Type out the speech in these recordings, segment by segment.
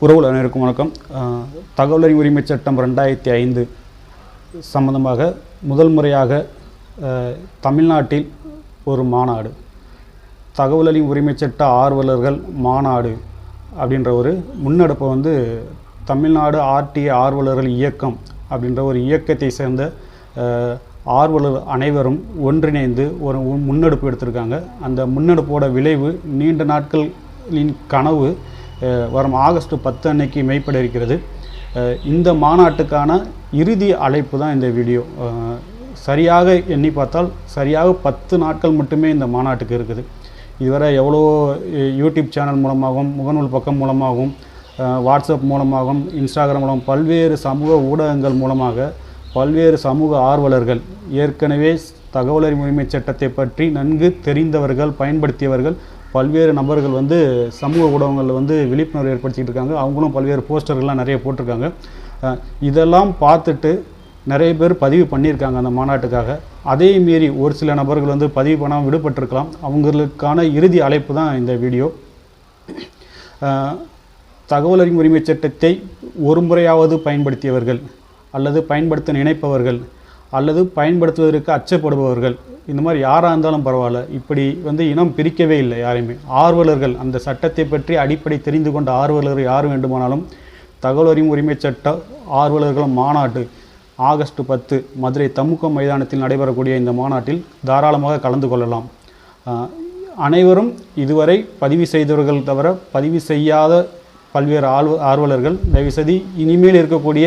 உறவுகள் அனைவருக்கும் வணக்கம். அஹ், தகவல் உரிமை சட்டம் ரெண்டாயிரத்தி ஐந்து சம்பந்தமாக முதல் முறையாக தமிழ்நாட்டில் ஒரு மாநாடு. தகவல் உரிமை சட்ட ஆர்வலர்கள் மாநாடு அப்படின்ற ஒரு முன்னெடுப்பை வந்து தமிழ்நாடு ஆர்டிஏ ஆர்வலர்கள் இயக்கம் அப்படின்ற ஒரு இயக்கத்தை சேர்ந்த ஆர்வலர் அனைவரும் ஒன்றிணைந்து ஒரு முன்னெடுப்பு எடுத்திருக்காங்க. அந்த முன்னெடுப்போட விளைவு நீண்ட நாட்களின் கனவு வரும் ஆகஸ்ட் பத்து அன்னைக்கு மெய்ப்பட இருக்கிறது. இந்த மாநாட்டுக்கான இறுதி அழைப்பு தான் இந்த வீடியோ. சரியாக எண்ணி பார்த்தால் சரியாக பத்து நாட்கள் மட்டுமே இந்த மாநாட்டுக்கு இருக்குது. இதுவரை எவ்வளோ யூடியூப் சேனல் மூலமாகவும் முகநூல் பக்கம் மூலமாகவும் வாட்ஸ்அப் மூலமாகவும் இன்ஸ்டாகிராம் மூலம் பல்வேறு சமூக ஊடகங்கள் மூலமாக பல்வேறு சமூக ஆர்வலர்கள் ஏற்கனவே தகவல் உரிமை சட்டத்தை பற்றி நன்கு தெரிந்தவர்கள் பயன்படுத்தியவர்கள் பல்வேறு நபர்கள் வந்து சமூக ஊடகங்களில் வந்து விழிப்புணர்வு ஏற்படுத்திக்கிட்டு இருக்காங்க. அவங்களும் பல்வேறு போஸ்டர்கள்லாம் நிறைய போட்டிருக்காங்க. இதெல்லாம் பார்த்துட்டு நிறைய பேர் பதிவு பண்ணியிருக்காங்க அந்த மாநாட்டுக்காக. அதே மீறி ஒரு சில நபர்கள் வந்து பதிவு பண்ணாமல் விடுபட்டிருக்கலாம். அவங்களுக்கான இறுதி அழைப்பு தான் இந்த வீடியோ. தகவல் அறிவு உரிமை சட்டத்தை ஒரு முறையாவது பயன்படுத்தியவர்கள் அல்லது பயன்படுத்த நினைப்பவர்கள் அல்லது பயன்படுத்துவதற்கு அச்சப்படுபவர்கள் இந்த மாதிரி யாராக இருந்தாலும் பரவாயில்ல. இப்படி வந்து இனம் பிரிக்கவே இல்லை யாரையுமே. ஆர்வலர்கள் அந்த சட்டத்தை பற்றி அடிப்படை தெரிந்து கொண்ட ஆர்வலர்கள் யார் வேண்டுமானாலும் தகவல் அறிவு உரிமை சட்ட ஆர்வலர்கள் மாநாட்டு ஆகஸ்ட் பத்து மதுரை தமுக மைதானத்தில் நடைபெறக்கூடிய இந்த மாநாட்டில் தாராளமாக கலந்து கொள்ளலாம். அனைவரும் இதுவரை பதிவு செய்தவர்கள் தவிர பதிவு செய்யாத பல்வேறு ஆர்வ ஆர்வலர்கள் தயவுசெய்து இனிமேல் இருக்கக்கூடிய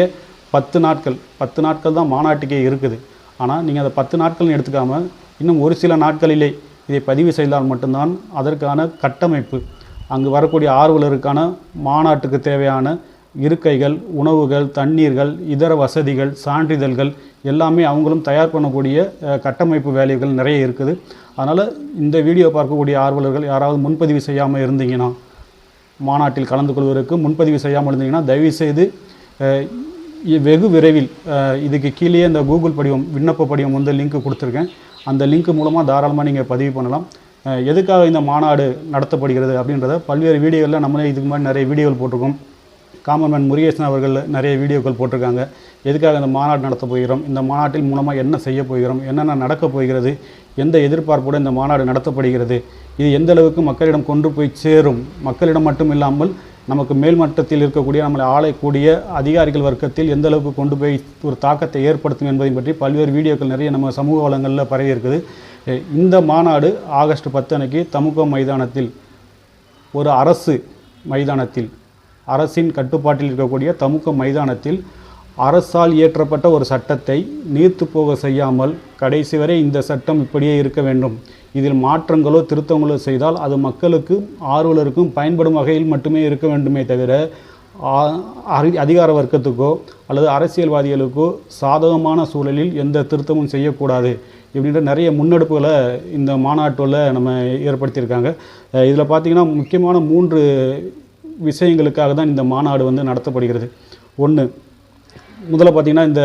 பத்து நாட்கள் பத்து நாட்கள் தான் மாநாட்டுக்கே இருக்குது. ஆனால் நீங்கள் அதை பத்து நாட்கள்னு எடுத்துக்காமல் இன்னும் ஒரு சில நாட்களிலே இதை பதிவு செய்தால் மட்டும்தான் அதற்கான கட்டமைப்பு. அங்கு வரக்கூடிய ஆர்வலருக்கான மாநாட்டுக்கு தேவையான இருக்கைகள் உணவுகள் தண்ணீர்கள் இதர வசதிகள் சான்றிதழ்கள் எல்லாமே அவங்களும் தயார் பண்ணக்கூடிய கட்டமைப்பு வேலைகள் நிறைய இருக்குது. அதனால் இந்த வீடியோ பார்க்கக்கூடிய ஆர்வலர்கள் யாராவது முன்பதிவு செய்யாமல் இருந்தீங்கன்னா மாநாட்டில் கலந்து கொள்வதற்கு முன்பதிவு செய்யாமல் இருந்தீங்கன்னா தயவுசெய்து வெகு விரைவில் இதுக்கு கீழே இந்த கூகுள் படிவம் விண்ணப்ப படிவம் வந்து லிங்க் கொடுத்துருக்கேன். அந்த லிங்க் மூலமாக தாராளமாக நீங்கள் பதிவு பண்ணலாம். எதுக்காக இந்த மாநாடு நடத்தப்படுகிறது அப்படின்றத பல்வேறு வீடியோவில் நம்மளே இதுக்கு முன்னாடி நிறைய வீடியோகள் போட்டிருக்கோம். காமன்மேன் முருகேசன் அவர்கள் நிறைய வீடியோக்கள் போட்டிருக்காங்க. எதுக்காக இந்த மாநாடு நடத்த போகிறோம்? இந்த மாநாட்டில் மூலமாக என்ன செய்ய போகிறோம்? என்னென்ன நடக்கப் போகிறது? எந்த எதிர்பார்ப்போடு இந்த மாநாடு நடத்தப்படுகிறது? இது எந்த அளவுக்கு மக்களிடம் கொண்டு போய் சேரும்? மக்களிடம் மட்டும் இல்லாமல் நமக்கு மேல்மட்டத்தில் இருக்கக்கூடிய நம்மளை ஆளக்கூடிய அதிகாரிகள் வர்க்கத்தில் எந்த அளவுக்கு கொண்டு போய் ஒரு தாக்கத்தை ஏற்படுத்தும் என்பதை பற்றி பல்வேறு வீடியோக்கள் நிறைய நம்ம சமூக வளங்களில் பரவி இருக்குது. இந்த மாநாடு ஆகஸ்ட் பத்து அன்னைக்கு தமுக மைதானத்தில் ஒரு அரசு மைதானத்தில் அரசின் கட்டுப்பாட்டில் இருக்கக்கூடிய தமுக மைதானத்தில் அரசால் இயற்றப்பட்ட ஒரு சட்டத்தை நீர்த்து போக செய்யாமல் கடைசி வரை இந்த சட்டம் இப்படியே இருக்க வேண்டும். இதில் மாற்றங்களோ திருத்தங்களோ செய்தால் அது மக்களுக்கு ஆர்வலருக்கும் பயன்படும் வகையில் மட்டுமே இருக்க வேண்டுமே தவிர அதிகார வர்க்கத்துக்கோ அல்லது அரசியல்வாதிகளுக்கோ சாதகமான சூழலில் எந்த திருத்தமும் செய்யக்கூடாது இப்படின்ற நிறைய முன்னெடுப்புகளை இந்த மாநாட்டில் நம்ம ஏற்படுத்தியிருக்காங்க. இதில் பார்த்தீங்கன்னா முக்கியமான மூன்று விஷயங்களுக்காக தான் இந்த மாநாடு வந்து நடத்தப்படுகிறது. ஒன்று முதல்ல பார்த்தீங்கன்னா இந்த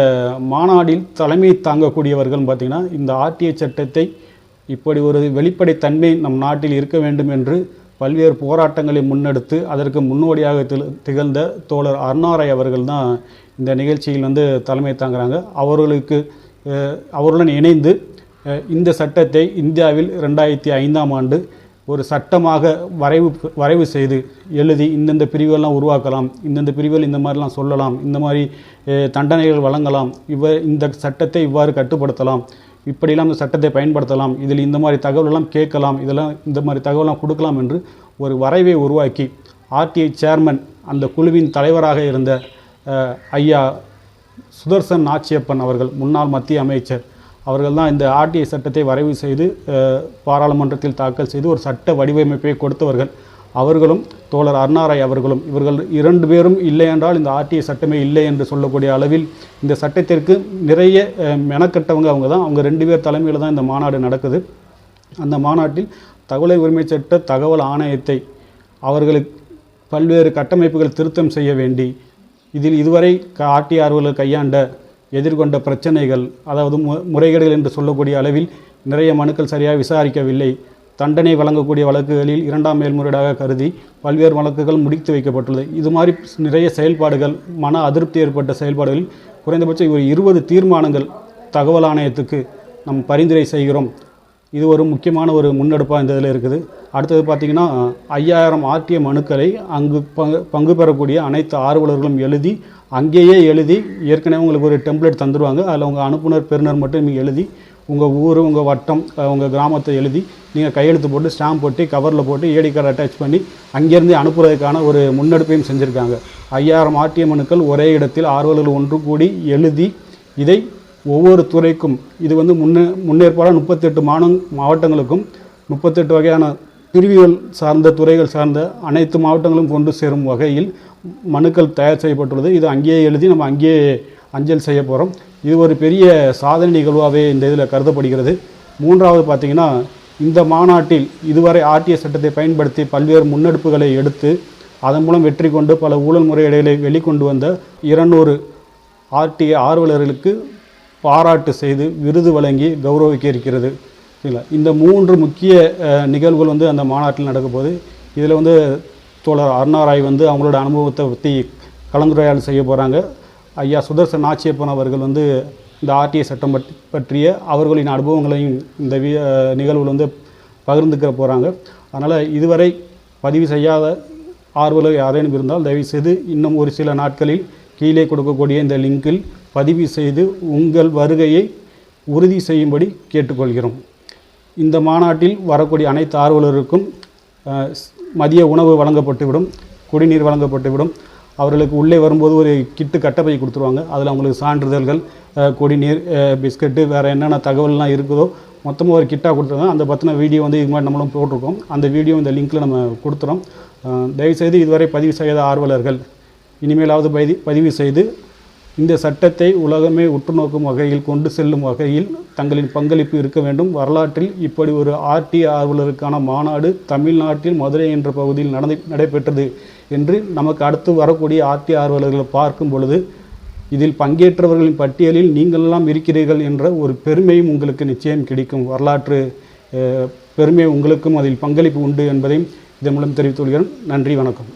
மாநாடில் தலைமை தாங்கக்கூடியவர்கள் பார்த்திங்கன்னா இந்த ஆர்டிஐ சட்டத்தை இப்படி ஒரு வெளிப்படைத்தன்மை நம் நாட்டில் இருக்க வேண்டும் என்று பல்வேறு போராட்டங்களை முன்னெடுத்து அதற்கு முன்னோடியாக திகழ்ந்த தோழர் அருணாராய் அவர்கள் தான் இந்த நிகழ்ச்சியில் வந்து தலைமை தாங்குறாங்க. அவர்களுக்கு அவருடன் இணைந்து இந்த சட்டத்தை இந்தியாவில் ரெண்டாயிரத்தி ஐந்தாம் ஆண்டு ஒரு சட்டமாக வரைவு வரைவு செய்து எழுதி இந்தந்த பிரிவுகள்லாம் உருவாக்கலாம் இந்தந்த பிரிவுகள் இந்த மாதிரிலாம் சொல்லலாம் இந்த மாதிரி தண்டனைகள் வழங்கலாம் இவ இந்த சட்டத்தை இவ்வாறு கட்டுப்படுத்தலாம் இப்படியெல்லாம் இந்த சட்டத்தை பயன்படுத்தலாம் இதில் இந்த மாதிரி தகவலெல்லாம் கேட்கலாம் இதெல்லாம் இந்த மாதிரி தகவலாம் கொடுக்கலாம் என்று ஒரு வரைவை உருவாக்கி ஆர்டிஐ சேர்மன் அந்த குழுவின் தலைவராக இருந்த ஐயா சுதர்சன் நாச்சியப்பன் அவர்கள் முன்னாள் மத்திய அமைச்சர் அவர்கள் தான் இந்த ஆர்டிஐ சட்டத்தை வரைவு செய்து பாராளுமன்றத்தில் தாக்கல் செய்து ஒரு சட்ட வடிவமைப்பை கொடுத்தவர்கள். அவர்களும் தோழர் அருணாராய் அவர்களும் இவர்கள் இரண்டு பேரும் இல்லை என்றால் இந்த ஆர்டிஐ சட்டமே இல்லை என்று சொல்லக்கூடிய அளவில் இந்த சட்டத்திற்கு நிறைய மெனக்கட்டவங்க அவங்க தான். அவங்க ரெண்டு பேர் தலைமையில் தான் இந்த மாநாடு நடக்குது. அந்த மாநாட்டில் தகவல் உரிமை சட்ட தகவல் ஆணையத்தை அவர்களுக்கு பல்வேறு கட்டமைப்புகள் திருத்தம் செய்ய வேண்டி இதில் இதுவரை க- ஆர்டிஆர்வர்கள் கையாண்ட எதிர்கொண்ட பிரச்சனைகள் அதாவது மு முறைகேடுகள் என்று சொல்லக்கூடிய அளவில் நிறைய மனுக்கள் சரியாக விசாரிக்கவில்லை. தண்டனை வழங்கக்கூடிய வழக்குகளில் இரண்டாம் மேல்முறையீடாக கருதி பல்வேறு வழக்குகள் முடித்து வைக்கப்பட்டுள்ளது. இது மாதிரி நிறைய செயல்பாடுகள் மன அதிருப்தி ஏற்பட்ட செயல்பாடுகளில் குறைந்தபட்சம் ஒரு இருபது தீர்மானங்கள் தகவல் ஆணையத்துக்கு நம் பரிந்துரை செய்கிறோம். இது ஒரு முக்கியமான ஒரு முன்னெடுப்பாக இந்த இதில் இருக்குது. அடுத்தது பார்த்திங்கன்னா ஐயாயிரம் ஆர்டிய மனுக்களை அங்கு பங்கு பங்கு பெறக்கூடிய அனைத்து ஆர்வலர்களும் எழுதி அங்கேயே எழுதி ஏற்கனவே உங்களுக்கு ஒரு டெம்ப்ளேட் தந்துடுவாங்க அதில் உங்கள் அனுப்புனர் பெறுநர் மட்டும் நீங்கள் எழுதி உங்கள் ஊர் உங்கள் வட்டம் உங்கள் கிராமத்தை எழுதி நீங்கள் கையெழுத்து போட்டு ஸ்டாம்ப் போட்டு கவரில் போட்டு ஏடி கார்டு அட்டாச் பண்ணி அங்கேருந்து அனுப்புறதுக்கான ஒரு முன்னெடுப்பையும் செஞ்சுருக்காங்க. ஐயாயிரம் ஆர்டிஎம் மனுக்கள் ஒரே இடத்தில் ஆர்வலர்கள் ஒன்று கூடி எழுதி இதை ஒவ்வொரு துறைக்கும் இது வந்து முன்னே முன்னேற்பாடாக முப்பத்தெட்டு மாநில மாவட்டங்களுக்கும் முப்பத்தெட்டு வகையான பிரிவுகள் சார்ந்த துறைகள் சார்ந்த அனைத்து மாவட்டங்களும் கொண்டு சேரும் வகையில் மனுக்கள் தயார் செய்யப்பட்டுள்ளது. இது அங்கேயே எழுதி நம்ம அங்கேயே அஞ்சல் செய்ய போகிறோம் இது ஒரு பெரிய சாதனை நிகழ்வாகவே இந்த இதில் கருதப்படுகிறது. மூன்றாவது பார்த்திங்கன்னா இந்த மாநாட்டில் இதுவரை ஆர்டிஎஸ் சட்டத்தை பயன்படுத்தி பல்வேறு முன்னெடுப்புகளை எடுத்து அதன் மூலம் வெற்றி கொண்டு பல ஊழல் முறையீடுகளை வெளிக்கொண்டு வந்த இருநூறு ஆர்டிஏ ஆர்வலர்களுக்கு பாராட்டு செய்து விருது வழங்கி கௌரவிக்க இருக்கிறது. சரிங்களா இந்த மூன்று முக்கிய நிகழ்வுகள் வந்து அந்த மாநாட்டில் நடக்கும்போது இதில் வந்து தோழர் அருணாராய் வந்து அவங்களோட அனுபவத்தை பற்றி கலந்துரையாடல் செய்ய போகிறாங்க ஐயா சுதர்சன் நாச்சியப்பன் அவர்கள் வந்து இந்த ஆர்டிஐ சட்டம் பற்றி பற்றிய அவர்களின் அனுபவங்களையும் இந்த வி நிகழ்வில் வந்து பகிர்ந்துக்க போகிறாங்க அதனால் இதுவரை பதிவு செய்யாத ஆர்வலர் யாரேனும் இருந்தால் தயவுசெய்து இன்னும் ஒரு சில நாட்களில் கீழே கொடுக்கக்கூடிய இந்த லிங்கில் பதிவு செய்து உங்கள் வருகையை உறுதி செய்யும்படி கேட்டுக்கொள்கிறோம். இந்த மாநாட்டில் வரக்கூடிய அனைத்து ஆர்வலருக்கும் ஸ்- மதிய உணவு வழங்கப்பட்டுவிடும் குடிநீர் வழங்கப்பட்டுவிடும். அவர்களுக்கு உள்ளே வரும்போது ஒரு கிட்டு கட்டப்பை கொடுத்துருவாங்க. அதில் அவங்களுக்கு சான்றிதழ்கள் குடிநீர் பிஸ்கட்டு வேறு என்னென்ன தகவல்லாம் இருக்குதோ மொத்தமாக ஒரு கிட்டாக கொடுத்துருங்க அந்த பற்றின வீடியோ வந்து இது மாதிரி நம்மளும் போட்டிருக்கோம். அந்த வீடியோ இந்த லிங்க்கில் நம்ம கொடுத்துறோம். தயவுசெய்து இதுவரை பதிவு செய்யாத ஆர்வலர்கள் இனிமேலாவது பதி பதிவு செய்து இந்த சட்டத்தை உலகமே உற்றுநோக்கும் வகையில் கொண்டு செல்லும் வகையில் தங்களின் பங்களிப்பு இருக்க வேண்டும். வரலாற்றில் இப்படி ஒரு ஆர்டி ஆர்வலருக்கான மாநாடு தமிழ்நாட்டில் மதுரை என்ற பகுதியில் நடந்து நடைபெற்றது என்று நமக்கு அடுத்து வரக்கூடிய ஆர்டி ஆர்வலர்களை பார்க்கும் பொழுது இதில் பங்கேற்றவர்களின் பட்டியலில் நீங்களெல்லாம் இருக்கிறீர்கள் என்ற ஒரு பெருமையும் உங்களுக்கு நிச்சயம் கிடைக்கும். வரலாற்று பெருமை உங்களுக்கும் அதில் பங்களிப்பு உண்டு என்பதையும் இதன் மூலம் தெரிவித்துக் கொள்கிறேன் நன்றி வணக்கம்.